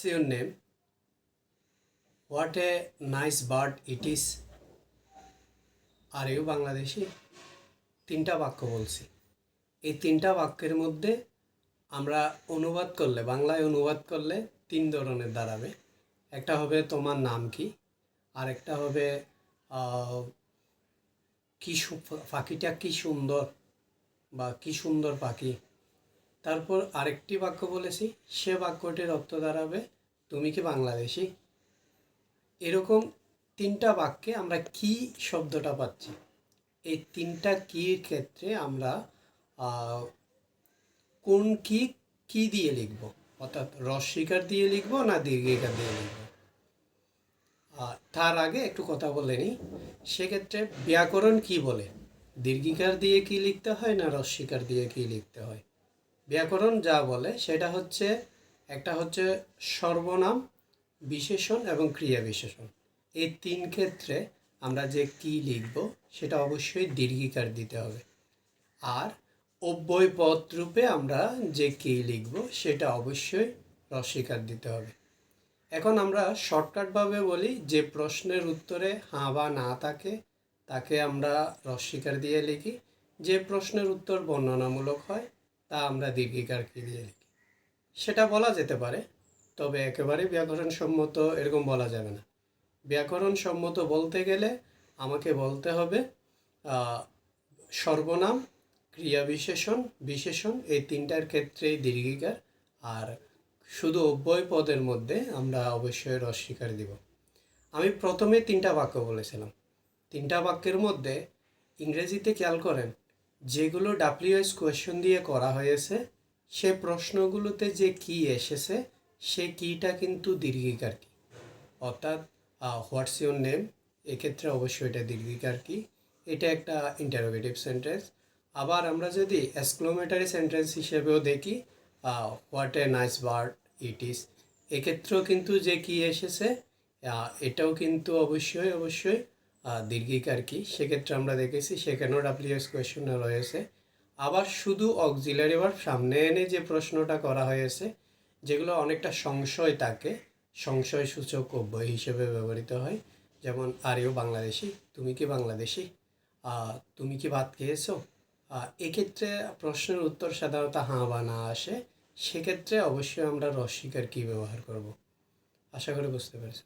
What's your name? What a nice bird it is. Are you Bangladeshi তিনটা বাক্য বলছি। এই তিনটা বাক্যের মধ্যে আমরা অনুবাদ করলে, বাংলায় অনুবাদ করলে তিন ধরনের দাঁড়াবে। একটা হবে তোমার নাম কি? আর একটা হবে কি পাখিটা কি সুন্দর বা কি সুন্দর পাখি? তারপর আরেকটি বাক্য বলেছি, সে বাক্যটির অর্থ দাঁড়াবে, তুমি কি বাংলাদেশি? এরকম তিনটা বাক্যে আমরা কি শব্দটা পাচ্ছি? এই তিনটা কির ক্ষেত্রে আমরা কোন কি কি দিয়ে লিখব? অর্থাৎ রস্বীকার দিয়ে লিখব না দীর্ঘিকার দিয়ে লিখব? আর তার আগে একটু কথা বলে নিই। সেক্ষেত্রে ব্যাকরণ কি বলে? দীর্ঘিকার দিয়ে কি লিখতে হয় না রস্বীকার দিয়ে কি লিখতে হয়? ব্যাকরণ যা বলে সেটা হচ্ছে, একটা হচ্ছে সর্বনাম, বিশেষণ এবং ক্রিয়া বিশেষণ। এই তিন ক্ষেত্রে আমরা যে কি লিখব সেটা অবশ্যই দীর্ঘিকার দিতে হবে। আর অব্যয় পদ রূপে আমরা যে কি লিখব সেটা অবশ্যই রস্বীকার দিতে হবে। এখন আমরা শর্টকাটভাবে বলি, যে প্রশ্নের উত্তরে হাঁ বা না থাকে, তাকে আমরা রস্বীকার দিয়ে লিখি। যে প্রশ্নের উত্তর বর্ণনামূলক হয় তা আমরা দীর্ঘিকার কি দিয়ে লিখি? সেটা বলা যেতে পারে, তবে একেবারে ব্যাকরণসম্মত এরকম বলা যাবে না। ব্যাকরণসম্মত বলতে গেলে আমাকে বলতে হবে সর্বনাম, ক্রিয়া বিশেষণ বিশেষণ এই তিনটার ক্ষেত্রেই দীর্ঘিকার, আর শুধু অব্যয় পদের মধ্যে আমরা অবশ্যই রস্বীকার দিব। আমি প্রথমে তিনটা বাক্য বলেছিলাম। তিনটা বাক্যের মধ্যে ইংরেজিতে খেয়াল করেন যেগুলো ডাব্লিউএস কোয়েশ্চন দিয়ে করা হয়েছে, সে প্রশ্নগুলোতে যে কি এসেছে, সে কিটা কিন্তু দীর্ঘিকার কি অর্থাৎ হোয়াটস ইউর নেম এক্ষেত্রে অবশ্যই এটা দীর্ঘিকার কি এটা একটা ইন্টারোগেটিভ সেন্টেন্স আবার আমরা যদি এক্সক্লোমেটারি সেন্টেন্স হিসেবেও দেখি what a nice bird it is এক্ষেত্রেও কিন্তু যে কি এসেছে এটাও কিন্তু অবশ্যই অবশ্যই দীর্ঘিকার কি। সেক্ষেত্রে আমরা দেখেছি সেখানেও ডাব্লিউএস কোয়েশন রয়েছে আবার শুধু অক্সিলারি ভার্ব সামনে এনে যে প্রশ্নটা করা হয়েছে, যেগুলো অনেকটা সংশয় থাকে, সংশয় সূচক অব্যয় হিসেবে ব্যবহৃত হয়। যেমন আর ইউ বাংলাদেশি তুমি কি বাংলাদেশি তুমি কি ভাত খেয়েছো? এক্ষেত্রে প্রশ্নের উত্তর সাধারণত হাঁ বা না আসে। সেক্ষেত্রে অবশ্যই আমরা রস্বীকার কি ব্যবহার করব। আশা করি বুঝতে পেরেছি